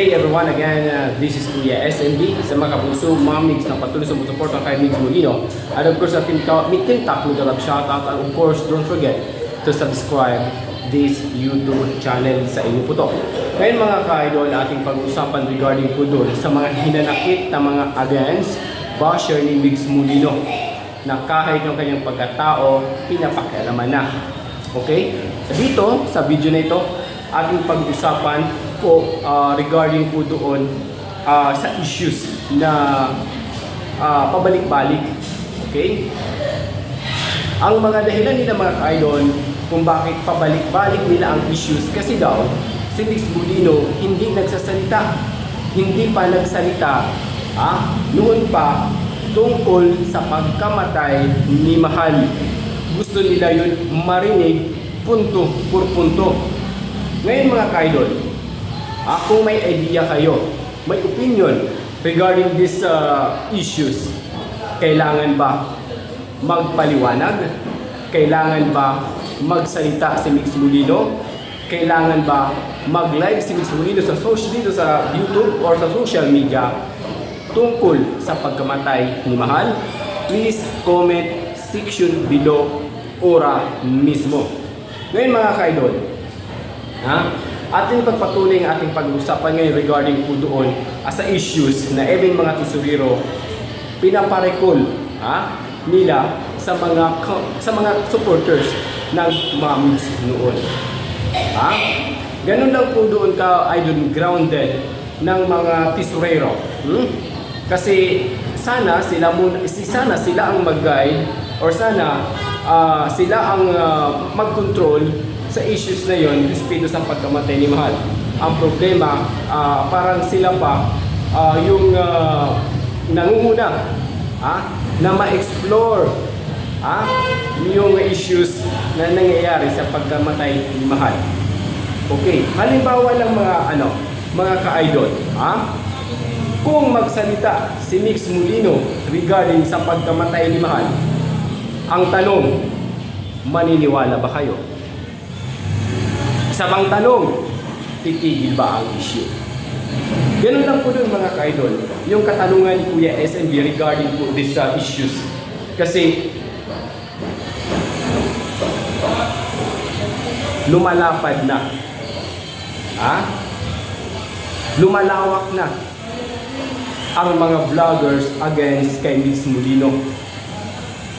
day everyone, again, uh, this is Kuya SNB sa mga kapuso, mga mix na patuloy sa support ng kay Mix Molino. And of course, ating ka, meeting tak mo dalab shoutout. And of course, don't forget to subscribe this YouTube channel sa inyo po to. Ngayon mga ka-idol, ating pag-usapan regarding po doon sa mga hinanakit na mga against basher ni Mix Molino na kahit yung kanyang pagkatao, pinapakialaman na. Okay? Dito, sa video na ito, ating pag-usapan po ah, regarding po doon ah, sa issues na ah, pabalik-balik. Okay? Ang mga dahilan nila mga ka-idol kung bakit pabalik-balik nila ang issues kasi daw si Mix Bulino hindi nagsasalita. Hindi pa nagsalita ah, noon pa tungkol sa pagkamatay ni Mahal. Gusto nila yun marinig punto por punto. Ngayon mga ka-idol, ah, kung may idea kayo, may opinion regarding these uh, issues, kailangan ba magpaliwanag? Kailangan ba magsalita si Mix Molino? Kailangan ba mag-live si Mix Molino sa social dito sa YouTube or sa social media tungkol sa pagkamatay ni Mahal? Please comment section below ora mismo. Ngayon mga ka-idol, ha? Ating pagpatuloy ang ating pag-uusapan ngayon regarding po doon ah, sa issues na even mga tesorero pinaparekol ha, nila sa mga sa mga supporters ng Mams noon. Ha? Ganun lang po doon ka idol grounded ng mga tesorero. Hmm? Kasi sana sila muna sana sila ang mag-guide or sana ah, sila ang ah, mag-control sa issues na yon respeto sa pagkamatay ni Mahal. Ang problema, ah, parang sila pa ah, yung ah, nangunguna ah, na ma-explore ah, yung issues na nangyayari sa pagkamatay ni Mahal. Okay, halimbawa ng mga ano, mga ka-idol, ha? Kung magsalita si Mix Molino regarding sa pagkamatay ni Mahal, ang tanong, maniniwala ba kayo? Isa tanong, titigil ba ang issue? Ganun lang po dun mga ka-idol, yung katanungan ni Kuya SNB regarding po these uh, issues. Kasi lumalapad na. Ha? Lumalawak na ang mga vloggers against kay Miss Molino.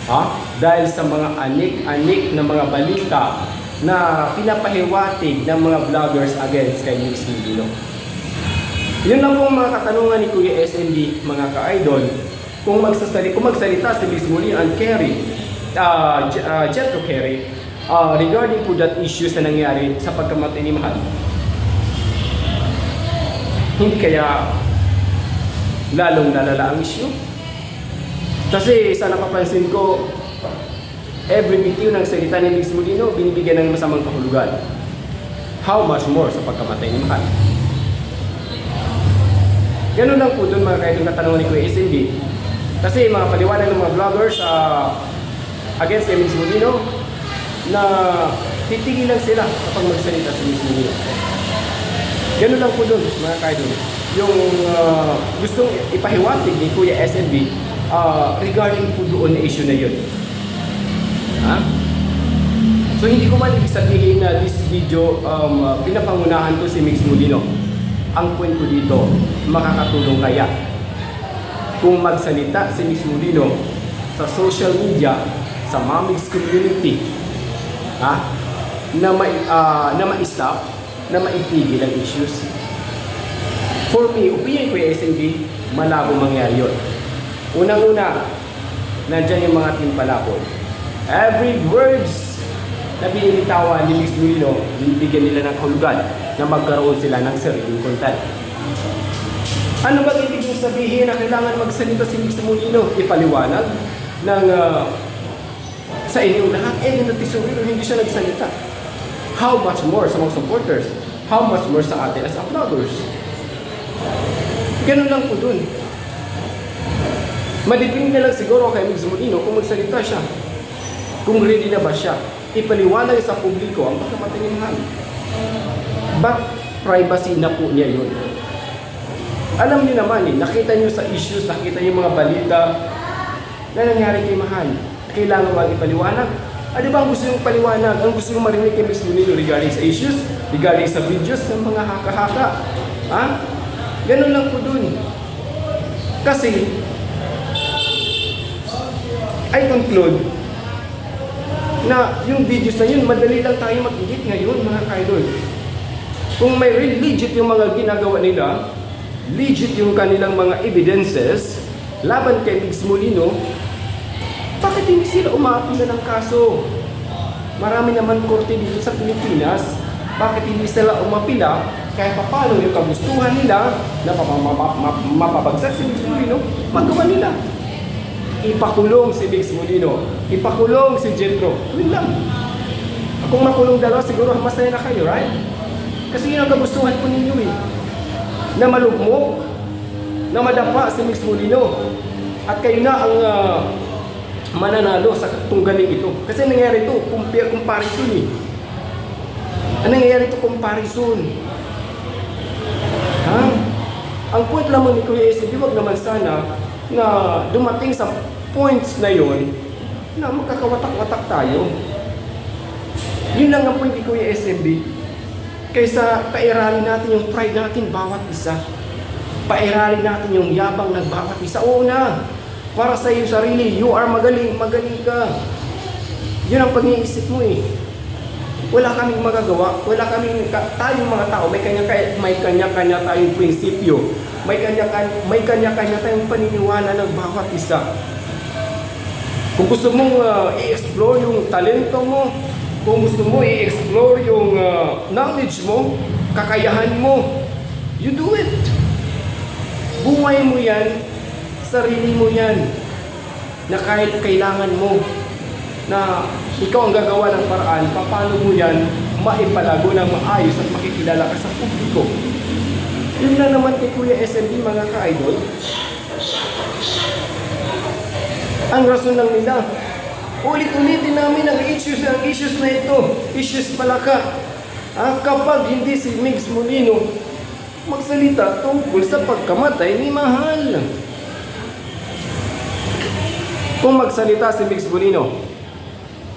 Ha? Dahil sa mga anik-anik na mga balita na pinapahiwatig ng mga vloggers against kay Miss Molino. Yun lang po ang mga katanungan ni Kuya SND, mga ka-idol. Kung magsasalita, kung magsalita si Miss Molino and Kerry, uh, J- uh, Jetro Kerry, uh, regarding po that issues na nangyari sa pagkamatay ni Mahal, hindi kaya lalong lalala ang issue? Kasi sa napapansin ko, every bitiw ng salita ni Miss Molino, binibigyan ng masamang kahulugan. How much more sa pagkamatay ni Mahal? Ganun lang po doon mga kaidong katanungan ni Kuya SMB. Kasi mga paliwanag ng mga vloggers uh, against kay Miss Molino na titigil lang sila kapag magsalita si Miss Molino. Ganun lang po doon mga kaidol. Yung uh, gustong ipahiwatig ni Kuya SMB uh, regarding po doon na issue na yun. Ha? So hindi ko man sabihin na this video um, uh, pinapangunahan ko si Mix Molino. Ang point dito, makakatulong kaya kung magsalita si Mix Molino sa social media, sa Mamix community, ha? na may ah, na ma-stop, na maitigil ang issues. For me, opinion ko yung SNB, malabo mangyari yun. Unang-una, nandyan yung mga team palapon. Every words na binibitawan ni Miss Molino, binibigyan nila ng kahulugan na magkaroon sila ng sariling content. Ano ba ibig mong sabihin na kailangan magsalita si Miss Molino? Ipaliwanag ng ah, sa inyong lahat, eh, na tesorero, hindi siya nagsalita. How much more sa mga supporters? How much more sa atin as uploaders? Ganun lang po dun. Madipin na lang siguro kay Migs Molino kung magsalita siya. Kung ready na ba siya. Ipaliwanag sa publiko ang Mahal. But privacy na po niya yun. Alam niyo naman eh, nakita niyo sa issues, nakita niyo mga balita na nangyari kay Mahal. Kailangan wag ipaliwanag. Ano ba ang gusto yung paliwanag? Ang gusto yung marinig kay Miss Munino regarding sa issues, regarding sa videos ng mga haka-haka. Ha? Ganun lang po dun. Kasi, I conclude na yung videos na yun, madali lang tayo mag-edit ngayon mga kaidol. Kung may real legit yung mga ginagawa nila, legit yung kanilang mga evidences laban kay Migs Molino, bakit hindi sila umaapila ng kaso? Marami naman korte dito sa Pilipinas. Bakit hindi sila umapila kahit paano yung kagustuhan nila na mapapabagsak si Migs Molino, magawa nila ipakulong si Biggs Molino, ipakulong si Jetro. Yun lang. Kung makulong dalawa, siguro masaya na kayo, right? Kasi yun ang kagustuhan po ninyo eh. Na malugmok, na madapa si Biggs Molino. At kayo na ang ah, mananalo sa tunggaling ito. Kasi nangyari ito, compare comparison eh. Ang nangyayari ito, comparison. Ha? Ang point lamang ni Kuya SB, wag naman sana na dumating sa points na yon na magkakawatak-watak tayo. Yun lang ang point ni Kuya SMB. Kaysa pairalin natin yung pride natin bawat isa. Pairalin natin yung yabang ng bawat isa. Oo na, para sa iyong sarili, you are magaling, magaling ka. Yun ang pag-iisip mo eh. Wala kaming magagawa, wala kaming, ka- tayong mga tao, may kanya may kanya-kanya tayong prinsipyo. May kanya-kanya, may kanya-kanya tayong paniniwala ng bawat isa. Kung gusto mong uh, i-explore yung talento mo, kung gusto mo i-explore yung uh, knowledge mo, kakayahan mo, you do it. Buhay mo yan, sarili mo yan, na kahit kailangan mo na ikaw ang gagawa ng paraan, paano mo yan maipalago ng maayos at makikilala ka sa publiko. Yun na naman kay Kuya SMB mga ka-idol. Ang rason lang nila, ulit-ulitin namin ang issues, ang issues na ito, issues pala ka. Ah, kapag hindi si Migs Molino magsalita tungkol sa pagkamatay ni Mahal. Kung magsalita si Migs Molino,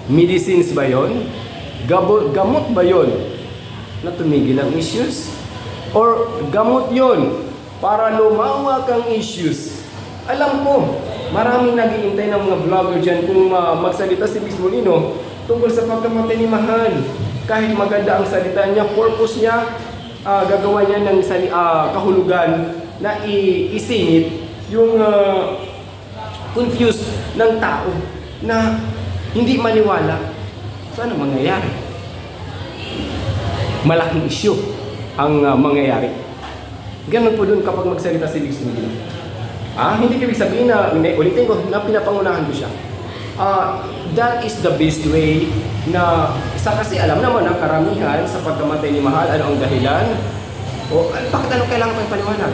medicines ba yon? Gamot ba yon na tumigil ang issues? Or gamot yon para lumawak ang issues? Alam ko, maraming naghihintay ng mga vlogger dyan kung uh, magsalita si Miss Molino tungkol sa pagkamatay ni Mahal. Kahit maganda ang salita niya, purpose niya, ah, gagawa niya ng sali, ah, kahulugan na i- isingit yung ah, confused ng tao na hindi maniwala. So ano mangyayari? Malaking issue ang ah, mangyayari. Ganun po dun kapag magsalita si Biggs Molino. Ah, hindi ibig sabihin na, ulitin ko, na pinapangunahan ko siya. Ah, that is the best way na, isa kasi alam naman ang karamihan sa pagkamatay ni Mahal, ano ang dahilan? O, ah, bakit ano kailangan pa ipaliwanag?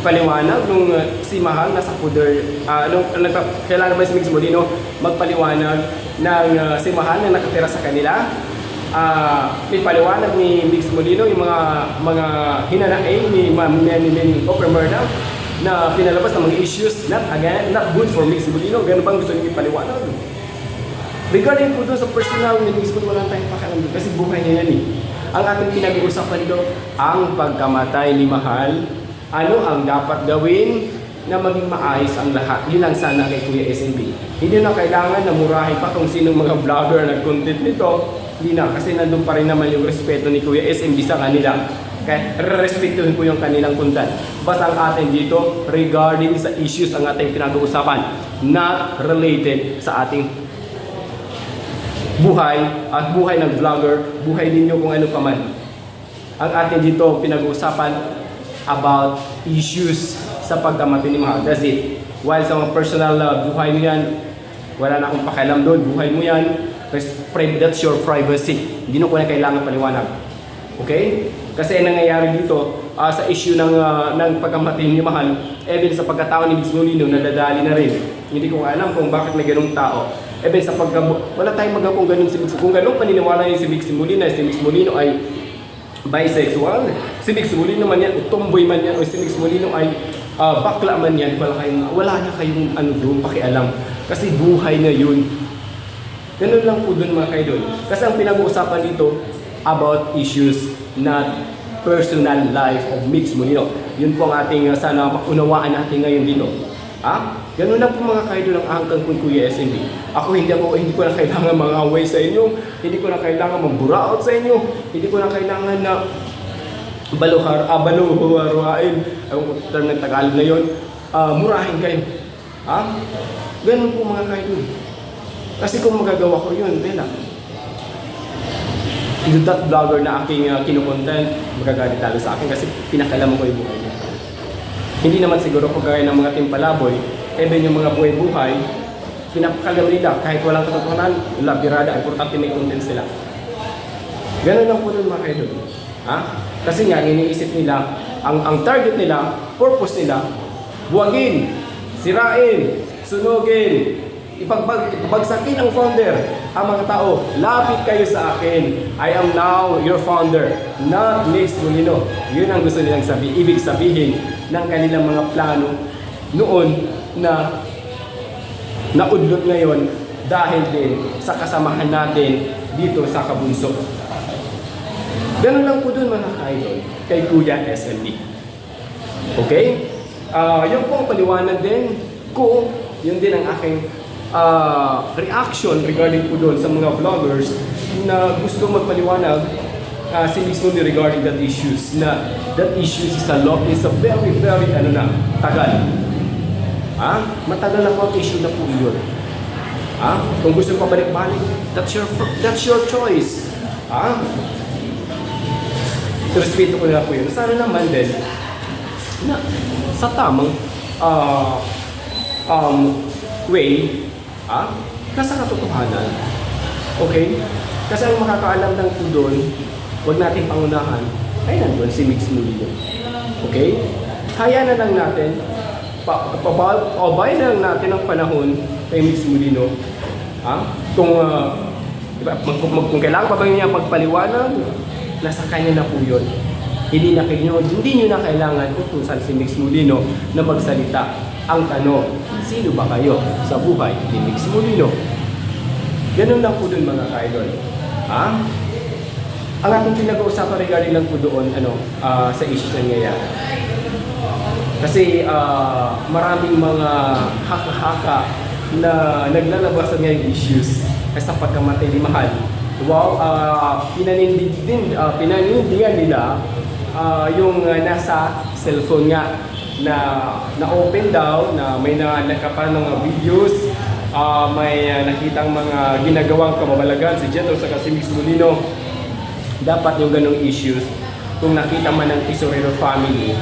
Ipaliwanag nung ah, si Mahal nasa poder, ah, nung, nagpa- kailangan ba si Mix Molino magpaliwanag ng ah, si Mahal na nakatira sa kanila? Ah, may paliwanag ni Mix Molino yung mga mga hinanaing ni Ma'am Nenilyn Oppermerna na pinalabas ng mga issues not again, not good for Mix Molino. Ganun bang gusto niyo ipaliwanag? Regarding po doon sa personal ni Mix Molino, wala tayong pakialam doon kasi buhay niya yan eh. Ang ating pinag-uusapan dito, ang pagkamatay ni Mahal, ano ang dapat gawin na maging maayos ang lahat. Yun ang sana kay Kuya SMB. Hindi na kailangan na murahin pa kung sinong mga vlogger na content nito. Hindi na, kasi nandun pa rin naman yung respeto ni Kuya SMB sa kanila. Kaya respetuhin ko yung kanilang content. Basta ang atin dito, regarding sa issues ang ating pinag-uusapan, not related sa ating buhay at buhay ng vlogger, buhay ninyo kung ano pa man. Ang atin dito pinag-uusapan about issues sa pagkamatay ni Mahal. That's it. While sa mga personal uh, buhay mo yan, wala na akong pakialam doon. Buhay mo yan, that's your privacy. Hindi na ko na kailangan paliwanag. Okay? Kasi ang nangyayari dito ah, sa issue ng, ah, ng pagkamatay ni Mahal, even sa pagkatao ni Miss Molino, nadadali na rin. Hindi ko alam kung bakit may ganung tao. Even sa pagka... Wala tayong magawa kung ganun si Mix. Kung ganun paniniwala niya si Mix Molina, si Mix Molino ay bisexual. Si Mix Molino man yan, o tomboy man yan, o si Mix Molino ay ah, bakla man yan, wala, kayong, wala na kayong ano doon, pakialam. Kasi buhay na yun. Ganun lang po doon mga kaidol. Kasi ang pinag-uusapan dito about issues not personal life of Mix Molino. Yun po ang ating uh, sana maunawaan natin ngayon dito. Ha? Ganun lang po mga kaidol ang angkang kung Kuya SMB. Ako hindi ako hindi ko na kailangan mga away sa inyo. Hindi ko na kailangan magburaot sa inyo. Hindi ko na kailangan na baluhar, ah, baluharuain. Ang term ng Tagalog na yun. Ah, murahin kayo. Ha? Ganun po mga kaidol. Kasi kung magagawa ko yun, Bella, yung that vlogger na aking uh, kinukontent, magagalit talo sa akin kasi pinakalaman ko yung buhay niya. Hindi naman siguro kung gaya ng mga timpalaboy, even yung mga buhay-buhay, pinapakalam nila kahit walang katotohanan, wala, birada, importante may content sila. Ganun lang po nun mga kaidol. Ha? Kasi nga, iniisip nila, ang, ang target nila, purpose nila, buwagin, sirain, sunugin, ipagbag, ipabagsakin ang founder. Ang mga tao, lapit kayo sa akin. I am now your founder, not Mix Molino. Yun ang gusto nilang sabihin. Ibig sabihin ng kanilang mga plano noon na naudlot ngayon dahil din sa kasamahan natin dito sa Kabunso. Ganun lang po dun mga ka-idol kay Kuya SMD. Okay? Ah, yung pong paliwanag din ko, yun din ang aking ah, reaction regarding po doon sa mga vloggers na gusto magpaliwanag ah, si Mundi regarding that issues na that issues is a lot. Is a very very ano na tagal. Ha? Matagal na po ang issue na po yun. Ha? Kung gusto pa balik-balik that's your that's your choice. Ha? Respeto ko na po yun. Sana naman din na sa tamang ah, um, way, ah, nasa katotohanan. Okay? Kasi ang makakaalam lang po doon, huwag natin pangunahan, ay nandun si Mix Mulino. Okay? Kaya na lang natin, pa, pa, pa, paubay na lang natin ang panahon kay Mix Mulino. Ah? Kung, ah, diba, mag, mag, kung kailangan pa ba niya magpaliwanag, nasa kanya na po yun. Hindi na kayo, hindi nyo na kailangan utusan si Mix Mulino na magsalita. Ang tanong, sino ba kayo sa buhay ni Mix Mulino? Ganun lang po dun mga ka-idol. Ha? Ang ating pinag-uusapan regarding lang po doon ano, ah, sa issue na nangyayari. Kasi ah, maraming mga haka-haka na naglalabasan ngayong issues sa pagkamatay ni Mahal. Wow, uh, pinanindig din, ah, pinanindigan nila ah, yung ah, nasa cellphone nga na na-open daw na may na nakapan mga videos. Ah, may ah, nakitang mga ginagawang kamabalagan si Jetro sa si Mix Molino. Dapat yung ganong issues kung nakita man ng Tesorero family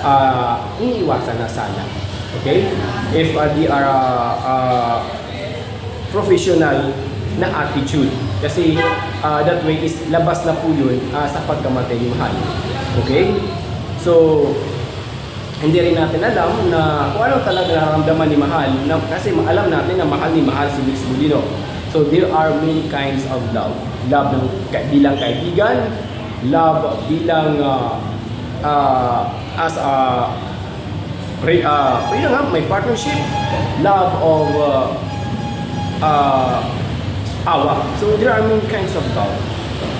ah iniiwasan na sana. Okay? If uh, they are ah, ah, professional na attitude. Kasi ah, that way is labas na po yun ah, sa pagkamatay ni Mahal. Okay? So hindi rin natin alam na kung ano talaga nararamdaman ni Mahal na, kasi alam natin na mahal ni Mahal si Mix Molino so there are many kinds of love. Love ng bilang kaibigan love bilang ah, ah, as a re, uh, yun nga, may partnership. Love of ah, ah, awa. So there are many kinds of love.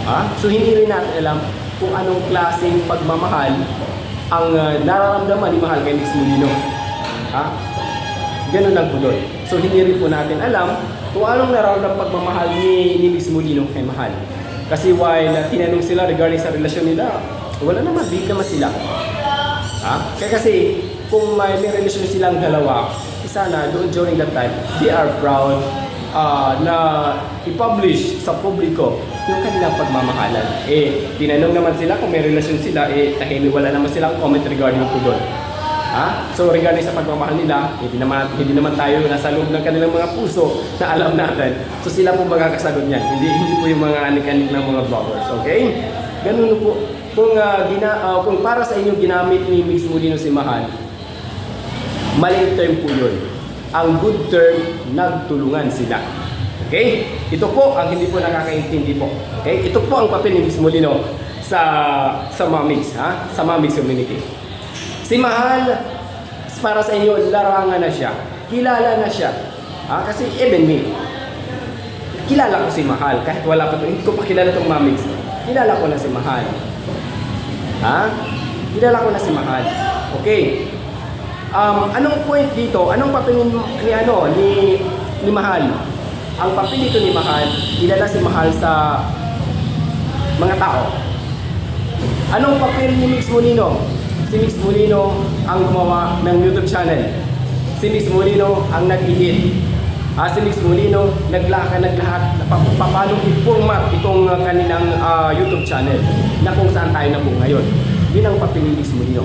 Ah, so hindi rin natin alam kung anong klaseng pagmamahal ang uh, nararamdaman ni Mahal kay Mix Molino. Ha? Ganun lang po doon. So hindi rin po natin alam kung anong nararamdaman pagmamahal ni, ni Mix Molino kay Mahal. Kasi while uh, tinanong sila regarding sa relasyon nila, wala naman, di naman sila. Ha? Kaya kasi kung may, may relasyon silang dalawa, sana doon during that time, they are proud ah, na i-publish sa publiko yung kanilang pagmamahalan. Eh, tinanong naman sila kung may relasyon sila, eh, tahimik wala naman silang comment regarding po doon. Ha? So regarding sa pagmamahal nila, hindi naman hindi naman tayo nasa loob ng kanilang mga puso na alam natin. So sila po magkakasagot niyan. Hindi hindi po yung mga anik-anik ng mga vloggers, okay? Ganun po. Kung ah, gina, ah, kung para sa inyo ginamit ni Mix Molino si Mahal, maling term po yun. Ang good term, nagtulungan sila. Okay? Ito po ang hindi po nakakaintindi po. Okay? Ito po ang papel ni Miss Molino sa sa Mamigs, ha? Sa Mamigs community. Si Mahal, para sa inyo, larangan na siya. Kilala na siya. Ha? Kasi even me, kilala ko si Mahal. Kahit wala pa to, hindi ko pa kilala itong Mamigs. Kilala ko na si Mahal. Ha? Kilala ko na si Mahal. Okay. Um, anong point dito? Anong papel ni, ano ni ni Mahal? Ang papel dito ni Mahal, kilala si Mahal sa mga tao. Anong papel ni Mix Molino? Si Mix Molino ang gumawa ng YouTube channel. Si Mix Molino ang nag-edit. Ah, si Mix Molino naglaka naglahat pa, pa, paano i-format itong uh, kanilang ah, YouTube channel na kung saan tayo na po ngayon. Yun ang papel ni Mix Molino.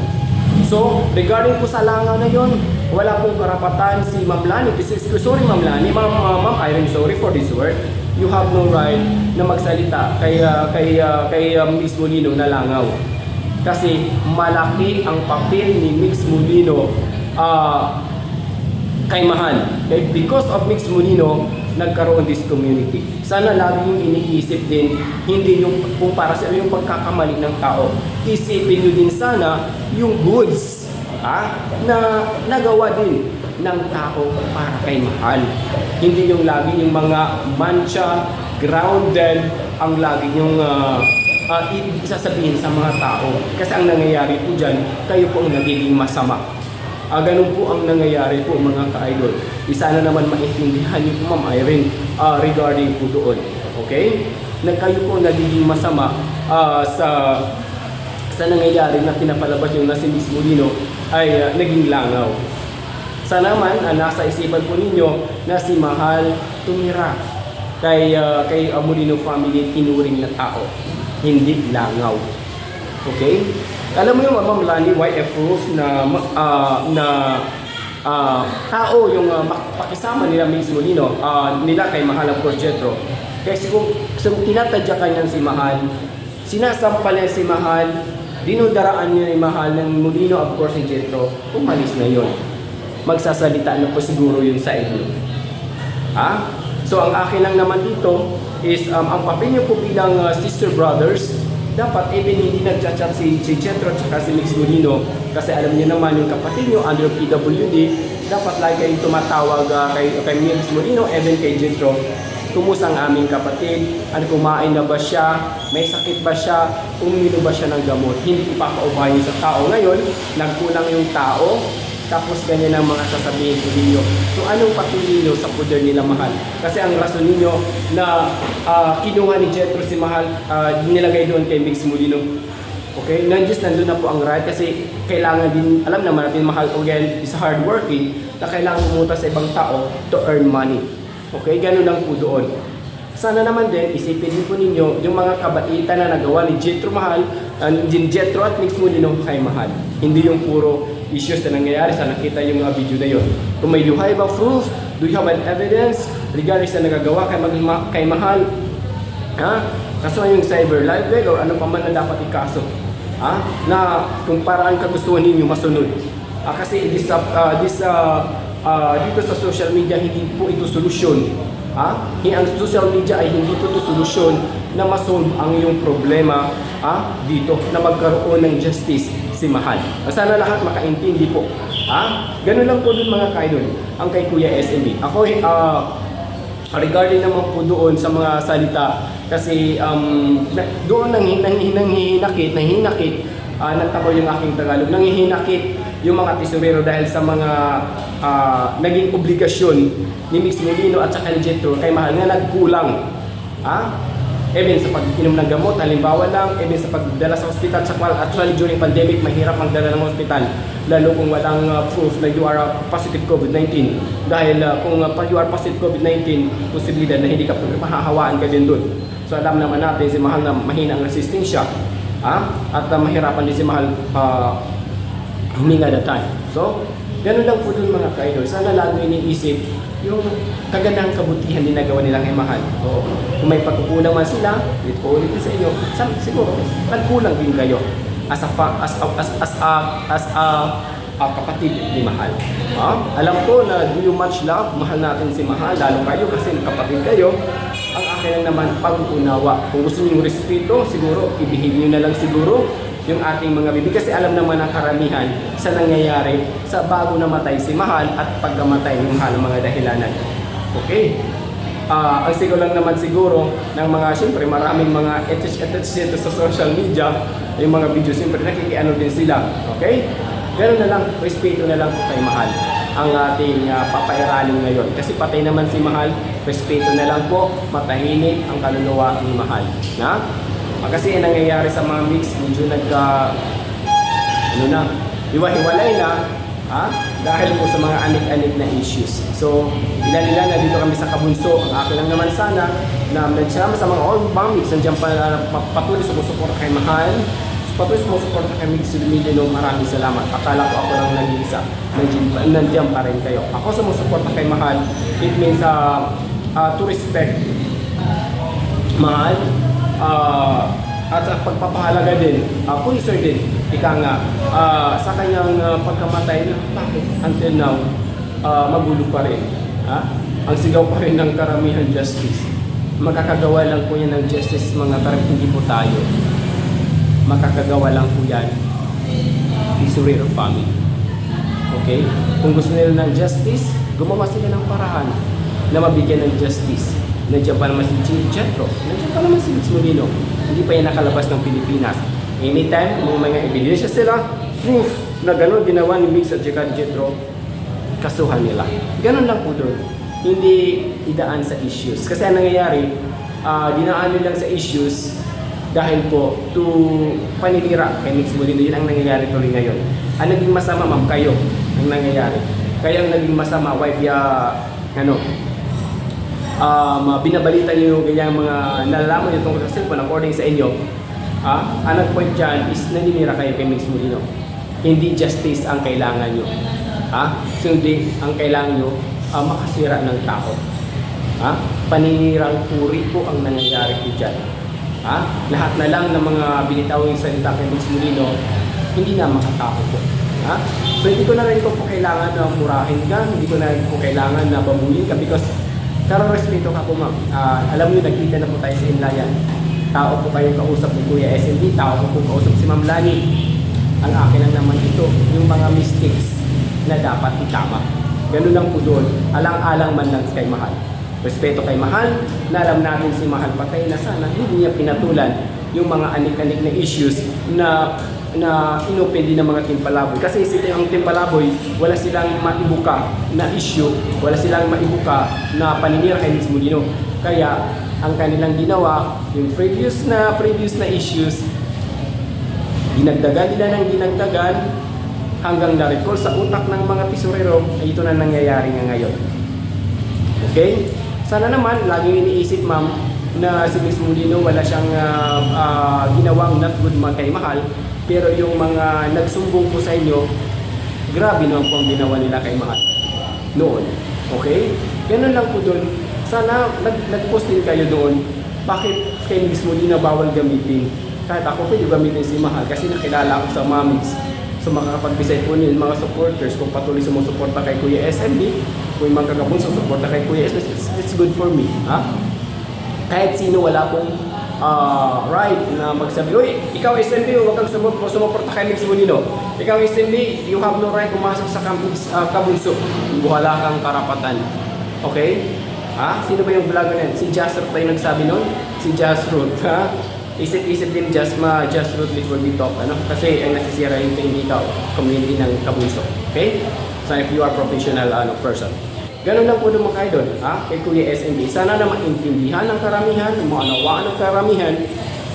So, regarding po sa langaw na yon, wala pong karapatan si Ma'am Lani. Sorry Ma'am Lani, Ma'am, uh, Ma'am Irene, sorry for this word. You have no right na magsalita kay, uh, kay, uh, kay uh, Mix Molino na langaw. Kasi malaki ang papel ni Mix Molino ah, kay Mahal. Kaya because of Mix Molino, nagkaroon this community. Sana lagi yung iniisip din, hindi yung kung para sa yung pagkakamali ng tao. Isipin nyo din sana yung goods ah, na nagawa din ng tao para kay Mahal. Hindi yung lagi yung mga mancha, grounded, ang lagi yung uh, uh, isasabihin sa mga tao. Kasi ang nangyayari po dyan, kayo po ang nagiging masama. Ah, ganun po ang nangyayari po mga ka-idol. Isa na naman maintindihan niyo po Ma'am Irene ah, regarding po doon. Okay? Na kayo po nagiging masama ah, sa sa nangyayari na pinapalabas yung nasi Miss Molino ay ah, naging langaw. Sa naman, ah, nasa isipan po ninyo na si Mahal tumira kay, ah, kay ah, Molino family tinuring na tao, hindi langaw. Okay? Alam mo yung Ma'am Lani, YF Rules na ah, na ah, tao yung uh, pakisama nila Miss Molino, ah, nila kay Mahal of course. Kasi kung, kung tinatadyakan niyan si Mahal, sinasampal niya si Mahal, dinudaraan niya ni Mahal ng Molino of course si Jetro, umalis na yon. Magsasalita na po siguro yun sa inyo. Ha? So ang akin lang naman dito is um, ang papel niyo po bilang uh, sister brothers, dapat even hindi nagchat-chat si, si Chetro at si Mix Molino kasi alam niyo naman yung kapatid niyo under PWD, dapat lagi kayong tumatawag uh, kay, kay Mix Molino, even kay Chetro, kumusta ang aming kapatid, ano kumain na ba siya, may sakit ba siya, uminom ba siya ng gamot. Hindi ipapaubahin sa tao. Ngayon, nagkulang yung tao, tapos ganyan ang mga sasabihin ko ninyo. So anong papili nyo sa poder nila Mahal? Kasi ang rason ninyo na ah, kinuha ni Jetro si Mahal, ah, nilagay doon kay Mix Molino. Okay? Nandiyan nandun na po ang right kasi kailangan din, alam naman natin Mahal again is hardworking na kailangan pumunta sa ibang tao to earn money. Okay? Ganun lang po doon. Sana naman din, isipin din po ninyo yung mga kabaitan na nagawa ni Jetro Mahal, uh, Jetro at Mix Molino kay Mahal. Hindi yung puro issues na nangyayari sa nakita yung mga video na yun. Kung may luhay ba proof, do you have an evidence regarding sa nagagawa kay, mag, ma- kay Mahal? Ha? Kaso yung cyber libel or ano pa man na dapat ikaso. Ha? Na kung paraan kagustuhan ninyo masunod. Ah, kasi this, uh, this uh, uh, dito sa social media hindi po ito solusyon. Ha? Ang social media ay hindi po ito solusyon na masolve ang iyong problema ha? dito na magkaroon ng justice si Mahal. Sana lahat makaintindi po. Ha? Ganun lang po dun mga kaidol. Ang kay Kuya SMB. Ako, uh, regarding naman po doon sa mga salita kasi um, na, doon nang, nang, nang hihinakit, nahihinakit, uh, nagtabaw yung aking Tagalog, nangihinakit yung mga tesorero dahil sa mga ah, naging obligasyon ni Mix Molino at saka ni Jetro kay Mahal nga nagkulang. Ha? Even sa pag-inom ng gamot, halimbawa lang, even sa pagdala sa ospital, sa kwal, actually during pandemic, mahirap magdala ng ospital. Lalo kung walang uh, proof na you are uh, positive COVID-19. Dahil uh, kung uh, you are positive COVID-19, posibilidad na hindi ka mahahawaan ka din doon. So alam naman natin si Mahal na mahina ang resistensya. Ha? At uh, mahirapan din si Mahal uh, huminga na time. So, ganun lang po dun mga ka-idol. Sana lalo iniisip yung kagandang kabutihan din nagawa nilang kay Mahal. So, kung may pagkukulang man sila, ulit po ulit sa inyo, siguro, nagkulang din kayo as a, as a, as, as a, as a, a kapatid ni Mahal. Ha? Alam ko na do you much love, mahal natin si Mahal, lalo kayo kasi kapatid kayo. Ang akin lang naman, pag-unawa. Kung gusto niyo respeto, siguro, ibihig niyo na lang siguro yung ating mga bibig. Kasi alam naman ng karamihan sa nangyayari sa bago namatay si Mahal at pagkamatay ni Mahal ang mga dahilanan. Okay? Ah, ang sigaw lang naman siguro ng mga, siyempre maraming mga etch-etch dito sa social media, yung mga video, siyempre nakikiano din sila. Okay? Ganun na lang, respeto na lang kay Mahal ang ating uh, papairalin ngayon. Kasi patay naman si Mahal, respeto na lang po, matahimik ang kaluluwa ni Mahal. Na? Ah, Kasi ang nangyayari sa mga mix, medyo nagka, ano na, hiwa-hiwalay na, ha? dahil po sa mga anik-anik na issues. So, ilan-ilan na dito kami sa Kabunso. Ang akin lang naman sana na nagsama sa mga all bombings, nandiyan pa na patuloy sumusuporta kay Mahal, patuloy sumusuporta kay Mix Lumilino, maraming salamat. Akala ko ako lang nag-iisa, nandiyan, pa- nandiyan pa rin kayo. Ako sumusuporta kay Mahal, it means uh, uh, to respect mahal ah, at sa pagpapahalaga din, uh, puliser din, ika nga, ah, sa kanyang ah, pagkamatay na bakit until now, ah, magulo pa rin. Ha? Ang sigaw pa rin ng karamihan justice. Makakagawa lang po yan ng justice mga karamihan, hindi po tayo. Makakagawa lang po yan, Isurero family. Okay? Kung gusto nila ng justice, gumawa sila ng paraan na mabigyan ng justice. Nandiyan pa naman si Jetro. Nandiyan pa naman si Mitch Molino. Hindi pa yan nakalabas ng Pilipinas. Anytime, kung mga ebidensya sila, proof na gano'n ginawa ni Mix at Jeka Jetro, kasuhan nila. Ganun lang po doon. Hindi idaan sa issues. Kasi ang nangyayari, ah, dinaan nilang sa issues dahil po to paninira kay Mix Molino. Yun ang nangyayari tuloy ngayon. Ang naging masama, ma'am, kayo ang nangyayari. Kaya ang naging masama, why via, ano, um, binabalita niyo yung ganyang mga nalalaman niyo tungkol sa cellphone according sa inyo, ah, ang nag-point dyan is naninira kayo kay Mix Molino. Hindi justice ang kailangan nyo. Ha? Kundi ang kailangan nyo ah, makasira ng tao. Ha? Paninirang puri po ang nangyayari po dyan. Ha? Lahat na lang ng mga binitawing salita kay Mix Molino, hindi na makatao po. Ha? So hindi ko na rin po po kailangan na murahin ka, hindi ko na rin po kailangan na babulin ka because Pero respeto ka po ma'am. Ah, alam niyo nagkita na po tayo sa Inlayan. Tao po kayong kausap ni Kuya SMB, tao ko po kausap si Ma'am Lani. Ang akin lang naman ito, yung mga mistakes na dapat itama. Ganun lang po doon. Alang-alang man lang kay Mahal. Respeto kay Mahal, na alam natin si Mahal patay na sana, hindi niya pinatulan yung mga anik-anik na issues na na inopen din ng mga timpalaboy. Kasi sila yung timpalaboy, wala silang maibuka na issue, wala silang maibuka na paninira kay Miss Molino. Kaya ang kanilang ginawa, yung previous na previous na issues, dinagdagan nila ng dinagdagan hanggang na-recall sa utak ng mga tisurero ay ito na nangyayari nga ngayon. Okay? Sana naman, laging iniisip ma'am, na si Miss Molino wala siyang ah, ah, ginawang not good mga kay Mahal, pero yung mga nagsumbong po sa inyo, grabe naman po ang ginawa nila kay Mahal noon. Okay? Ganun lang po doon. Sana nag, nag-post din kayo doon. Bakit kay Miss Molina bawal gamitin? Kahit ako pwede gamitin si Mahal kasi nakilala ko sa Mami's. So makakapag-decide po nila mga supporters kung patuloy sumusuporta kay Kuya SMB, kung yung mga kagabon sumusuporta kay Kuya it's, it's good for me. Ha? Kahit sino wala pong ah, right na magsabi, Uy, ikaw SMB, huwag kang sumuport, sumuporta kay Mix Molino. Ikaw SMB, you have no right pumasok sa kabunso. Uh, kabunso. Wala kang karapatan. Okay? Ha? Sino ba yung vlogger na? Si Jasper yung nagsabi nun? Si Jasrut, ha? Isip-isip din just ma just root before we talk, ano? Kasi ang nasisira yung hindi ka community ng kabunso. Okay? So if you are professional ano person. Ganun lang po naman kayo doon, ha? Kay Kuya SMB. Sana na maintindihan ng karamihan, maunawaan ng karamihan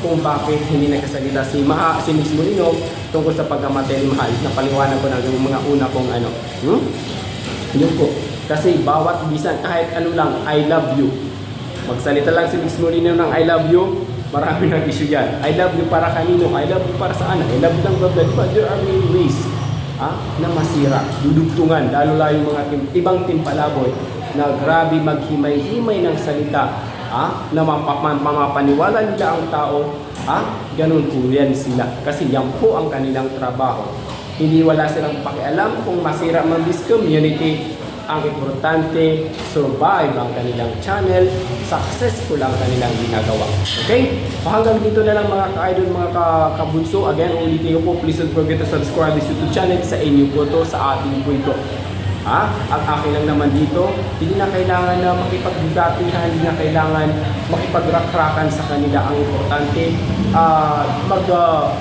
kung bakit hindi nagkasalita si Maha, si Miss Molino tungkol sa pagkamatay ni Mahal. Napaliwanag ko na yung mga una kong ano. Hmm? Yun po. Kasi bawat bisan, kahit ano lang, I love you. Magsalita lang si Miss Molino ng I love you, marami ng issue yan. I love you para kanino? I love you para saan? I love you lang ba? Di ba? There are many ways ah, na masira, dudugtungan, lalo lang yung mga tim, ibang timpalaboy na grabe maghimay-himay ng salita ah, na mamapaniwala nila ang tao, ah, ganun po yan sila. Kasi yan po ang kanilang trabaho. Hindi wala silang pakialam kung masira man this community. Ang importante, survive ang kanilang channel, successful ang kanilang ginagawa. Okay? So hanggang dito na lang mga ka-idol, mga ka- kabunso. Again, ulitin ko po, please don't forget to subscribe this YouTube channel sa inyo po to, sa ating po ito. Ha? Ang akin lang naman dito, hindi na kailangan na makipagbigatihan, hindi na kailangan makipagrakrakan sa kanila. Ang importante, ah, mag, ah,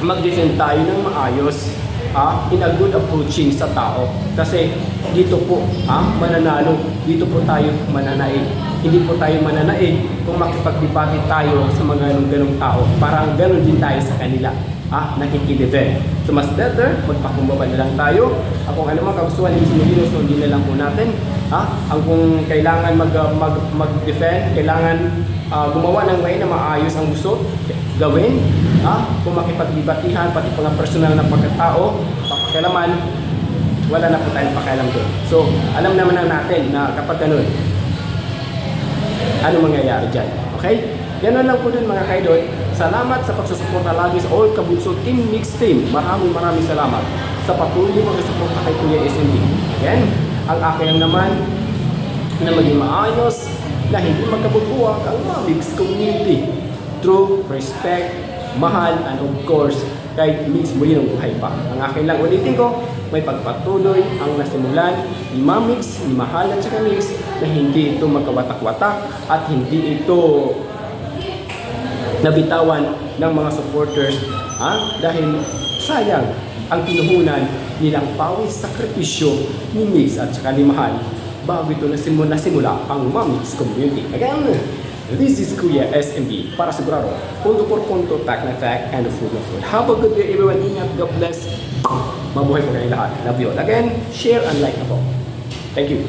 mag-defend tayo ng maayos ha, in a good approaching sa tao. Kasi dito po, ha, mananalo, dito po tayo mananaig. Hindi po tayo mananaig kung makipagbibati tayo sa mga ganong-ganong tao. Parang ganon din tayo sa kanila. Ha, nakikidefend. So mas better, magpakumbaba na lang tayo. At kung ano man kagustuhan ni Mismo sundin na lang po natin. Ha? Ang kung kailangan mag, mag, mag-defend, kailangan ah, gumawa ng way na maayos ang gusto, gawin. Ha? Kung makipagbibatihan, pati mga personal na pagkatao, papakialaman, wala na po tayong pakialam doon. So, alam naman na natin na kapag ganun, ano mangyayari dyan. Okay? Yan lang po dun mga kaidol. Salamat sa pagsusuporta lagi sa All Kabutso Team Mix Team. Maraming maraming salamat sa patuloy pagsusuporta kay Kuya SMB. Again, ang akin naman na maging maayos na hindi magkabubuwag ang Mix community through respect, mahal, and of course, kahit mix muli ng buhay pa. Ang akin lang ulitin ko, may pagpatuloy ang nasimulan ni Mamix, ni Mahal at saka Mix na hindi ito magkawatak-watak at hindi ito nabitawan ng mga supporters ha? dahil sayang ang kinuhunan nilang pawis sakripisyo ni Mix at saka ni Mahal bago ito nasimula, nasimula ang Mamix community. Again, this is Kuya SMB para sigurado punto por punto, tak na tak, and food na food. Have a good day everyone. Ingat, God bless. Mabuhay po kayo lahat. Love you all. Again, share and like na po. Thank you.